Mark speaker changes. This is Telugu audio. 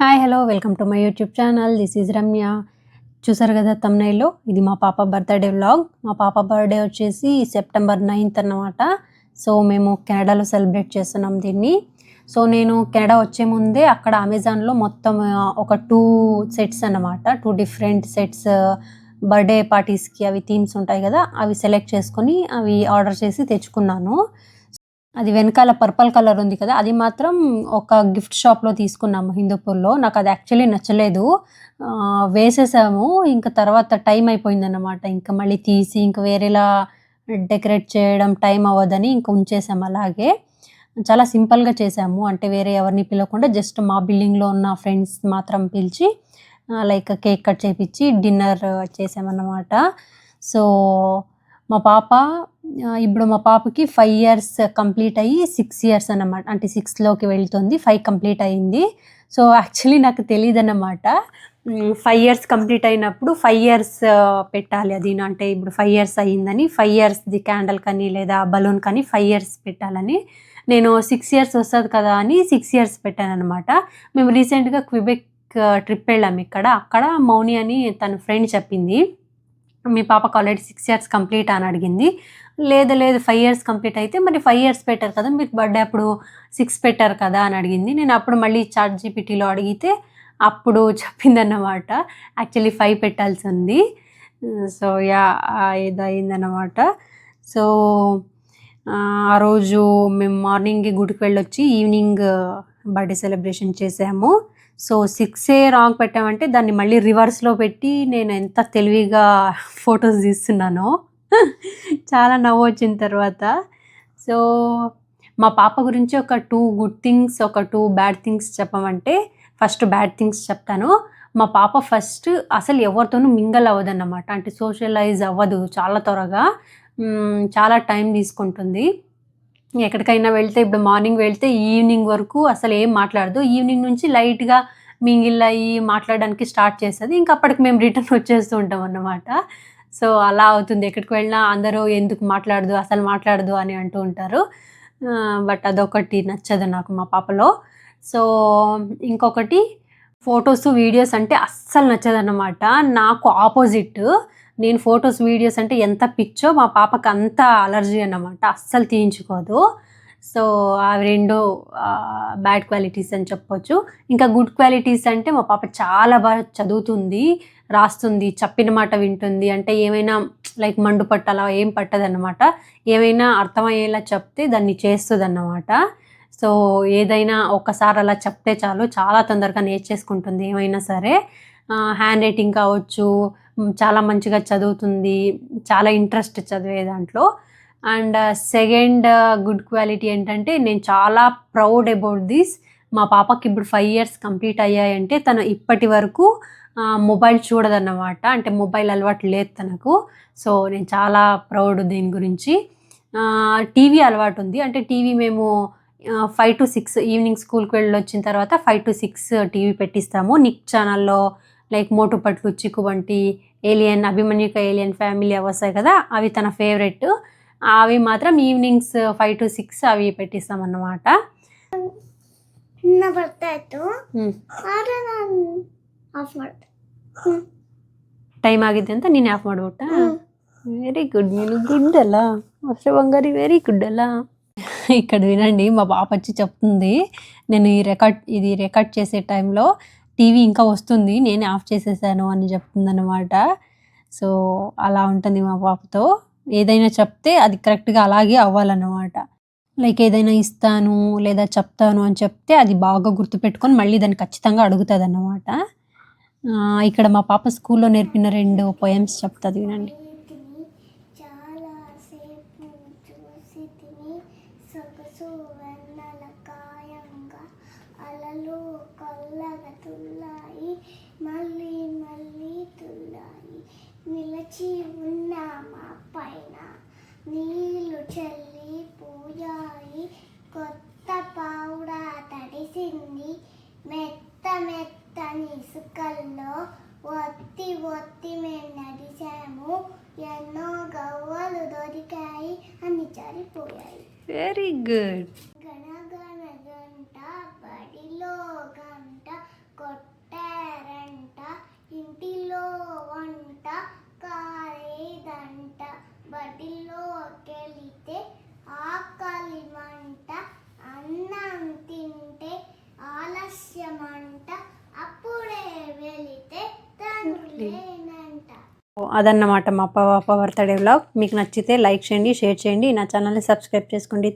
Speaker 1: Hi hello welcome to my YouTube channel this is Ramya చూసారు కదా తమ్నైల్లో ఇది మా పాప బర్త్డే వ్లాగ్ మా పాప బర్త్డే వచ్చేసి సెప్టెంబర్ నైన్త్ అన్నమాట. సో మేము కెనడాలో సెలబ్రేట్ చేస్తున్నాం దీన్ని. సో నేను కెనడా వచ్చే ముందే అక్కడ అమెజాన్లో మొత్తం ఒక టూ సెట్స్ అన్నమాట. టూ డిఫరెంట్ సెట్స్ బర్త్డే పార్టీస్కి అవి థీమ్స్ ఉంటాయి కదా అవి సెలెక్ట్ చేసుకొని అవి ఆర్డర్ చేసి తెచ్చుకున్నాను. అది వెనకాల పర్పల్ కలర్ ఉంది కదా అది మాత్రం ఒక గిఫ్ట్ షాప్లో తీసుకున్నాము హిందూపూర్లో. నాకు అది యాక్చువల్లీ నచ్చలేదు. వేసేసాము. ఇంకా తర్వాత టైం అయిపోయిందన్నమాట. ఇంకా మళ్ళీ తీసి ఇంకా వేరేలా డెకరేట్ చేయడం టైం అవ్వదని ఇంకా ఉంచేసాము అలాగే. చాలా సింపుల్గా చేసాము. అంటే వేరే ఎవరిని పిలవకుండా జస్ట్ మా బిల్డింగ్లో ఉన్న ఫ్రెండ్స్ మాత్రం పిలిచి లైక్ కేక్ కట్ చేపించి డిన్నర్ చేసామన్నమాట. సో మా పాప ఇప్పుడు మా పాపకి ఫైవ్ ఇయర్స్ కంప్లీట్ అయ్యి సిక్స్ ఇయర్స్ అన్నమాట. అంటే సిక్స్లోకి వెళ్తుంది ఫైవ్ కంప్లీట్ అయ్యింది. సో యాక్చువల్లీ నాకు తెలియదు అన్నమాట ఫైవ్ ఇయర్స్ కంప్లీట్ అయినప్పుడు ఫైవ్ ఇయర్స్ పెట్టాలి అది. అంటే ఇప్పుడు ఫైవ్ ఇయర్స్ అయ్యిందని ఫైవ్ ఇయర్స్ది క్యాండల్ కానీ లేదా బలూన్ కానీ ఫైవ్ ఇయర్స్ పెట్టాలని. నేను సిక్స్ ఇయర్స్ వస్తుంది కదా అని సిక్స్ ఇయర్స్ పెట్టాను అనమాట మేము రీసెంట్గా క్విబెక్ ట్రిప్ వెళ్ళాం ఇక్కడ. అక్కడ మౌని అని తన ఫ్రెండ్ చెప్పింది. మీ పాపకు ఆల్రెడీ సిక్స్ ఇయర్స్ కంప్లీట్ అని అడిగింది. లేదు లేదు ఫైవ్ ఇయర్స్ కంప్లీట్ అయితే మరి ఫైవ్ ఇయర్స్ పెట్టారు కదా మీకు బర్త్డే అప్పుడు సిక్స్ పెట్టారు కదా అని అడిగింది. నేను అప్పుడు మళ్ళీ చాట్ జీపీటీలో అడిగితే అప్పుడు చెప్పిందన్నమాట. యాక్చువల్లీ ఫైవ్ పెట్టాల్సి ఉంది. సో యా ఇది అయిందన్నమాట సో ఆ రోజు మేము మార్నింగ్ గుడికి వెళ్ళొచ్చి ఈవినింగ్ బర్త్డే సెలబ్రేషన్ చేసాము. సో సిక్సే రాంగ్ పెట్టామంటే దాన్ని మళ్ళీ రివర్స్లో పెట్టి నేను ఎంత తెలివిగా ఫొటోస్ తీస్తున్నానో చాలా నవ్వు వచ్చిన తర్వాత. సో మా పాప గురించి ఒక టూ గుడ్ థింగ్స్ ఒక టూ బ్యాడ్ థింగ్స్ చెప్పమంటే ఫస్ట్ బ్యాడ్ థింగ్స్ చెప్తాను. మా పాప ఫస్ట్ అసలు ఎవరితోనూ మింగల్ అవ్వదన్నమాట. అంటే సోషలైజ్ అవ్వదు చాలా త్వరగా. చాలా టైం తీసుకుంటుంది. ఎక్కడికైనా వెళ్తే ఇప్పుడు మార్నింగ్ వెళ్తే ఈవినింగ్ వరకు అసలు ఏం మాట్లాడదు. ఈవినింగ్ నుంచి లైట్గా మింగిల్ అయ్యి మాట్లాడడానికి స్టార్ట్ చేస్తుంది. ఇంకా అప్పటికి మేము రిటర్న్ వచ్చేస్తూ ఉంటాం అన్నమాట. సో అలా అవుతుంది. ఎక్కడికి వెళ్ళినా అందరూ ఎందుకు మాట్లాడదు అసలు మాట్లాడదు అని అంటూ ఉంటారు. బట్ అదొకటి నచ్చదు నాకు మా పాపలో. సో ఇంకొకటి ఫొటోస్ వీడియోస్ అంటే అస్సలు నచ్చదన్నమాట. నాకు ఆపోజిట్ నేను ఫొటోస్ వీడియోస్ అంటే ఎంత పిచ్చో మా పాపకు అంత అలర్జీ అన్నమాట. అస్సలు తీయించుకోదు. సో అవి రెండు బ్యాడ్ క్వాలిటీస్ అని చెప్పొచ్చు. ఇంకా గుడ్ క్వాలిటీస్ అంటే మా పాప చాలా బాగా చదువుతుంది రాస్తుంది చెప్పిన మాట వింటుంది. అంటే ఏమైనా లైక్ మండు పట్టాలా ఏం పట్టదన్నమాట. ఏమైనా అర్థమయ్యేలా చెప్తే దాన్ని చేస్తుంది అన్నమాట సో ఏదైనా ఒక్కసారి అలా చెప్తే చాలు చాలా తొందరగా నేర్చేసుకుంటుంది ఏమైనా సరే. హ్యాండ్ రైటింగ్ కావచ్చు చాలా మంచిగా చదువుతుంది చాలా ఇంట్రెస్ట్ చదివే దాంట్లో. అండ్ సెకండ్ గుడ్ క్వాలిటీ ఏంటంటే నేను చాలా ప్రౌడ్ అబౌట్ దిస్ మా పాపకి ఇప్పుడు ఫైవ్ ఇయర్స్ కంప్లీట్ అయ్యాయంటే తను ఇప్పటి వరకు మొబైల్ చూడదన్నమాట. అంటే మొబైల్ అలవాటు లేదు తనకు. సో నేను చాలా ప్రౌడ్ దీని గురించి. టీవీ అలవాటు ఉంది. అంటే టీవీ మేము ఫైవ్ టు సిక్స్ ఈవినింగ్ స్కూల్కి వెళ్ళి వచ్చిన తర్వాత ఫైవ్ టు సిక్స్ టీవీ పెట్టిస్తాము. నిక్ ఛానల్లో లైక్ మోటు పట్లు చిక్కు వంటి ఏలియన్ అభిమన్యుక ఏలియన్ ఫ్యామిలీ అవి వస్తాయి కదా అవి తన ఫేవరెట్ అవి మాత్రం ఈవినింగ్స్ ఫైవ్ టు సిక్స్ అవి పెట్టిస్తాం అన్నమాట
Speaker 2: నా ಬರ್ತಾಯ್ತು ಆದ್ರೆ ನಾನು ಆಫ್ ಮಾಡ್ದೆ
Speaker 1: ಟೈಮ್ ಆಗಿದೆ ಅಂತ ನೀನು ಆಫ್ ಮಾಡ್ಬಿಟ್ಟ వెరీ గుడ్ నేను గుడ్ అలా వర్ష బంగారి వెరీ గుడ్ అలా ఇక్కడ వినండి మా పాప వచ్చి చెప్తుంది నేను ఈ రికార్డ్ ఇది రికార్డ్ చేసే టైంలో టీవీ ఇంకా వస్తుంది నేనే ఆఫ్ చేసేసాను అని చెప్తుందన్నమాట. సో అలా ఉంటుంది మా పాపతో. ఏదైనా చెప్తే అది కరెక్ట్గా అలాగే అవ్వాలన్నమాట. లైక్ ఏదైనా ఇస్తాను లేదా చెప్తాను అని చెప్తే అది బాగా గుర్తుపెట్టుకొని మళ్ళీ దాన్ని ఖచ్చితంగా అడుగుతుంది అన్నమాట ఇక్కడ మా పాప స్కూల్లో నేర్పిన రెండు పోయమ్స్ చెప్తుంది వినండి.
Speaker 2: సొగసు వెన్నెల కాయంగా అలలు కొల్లగా తుల్లాయి మళ్ళీ మళ్ళీ తుల్లాయి. నిలచి ఉన్న మా పైన నీళ్ళు చల్లి పోయాయి కొత్త పావుడ తడిసింది. మెత్త మెత్తని ఇసుకల్లో ఒత్తి ఒత్తి మేము నడిచాము. ఎన్నో గవ్వలు దొరికాయి. అన్ని జారిపోయాయి.
Speaker 1: వెరీ గుడ్
Speaker 2: గణగణగంట కొట్టారంట ఇంటిలో కాలేదంట అన్నం తింటే ఆలస్యమంట అప్పుడే
Speaker 1: అదన్నమాట మా పాప బర్త్డే వ్లాగ్. మీకు నచ్చితే లైక్ చేయండి షేర్ చేయండి. నా ఛానల్ని సబ్స్క్రైబ్ చేసుకోండి.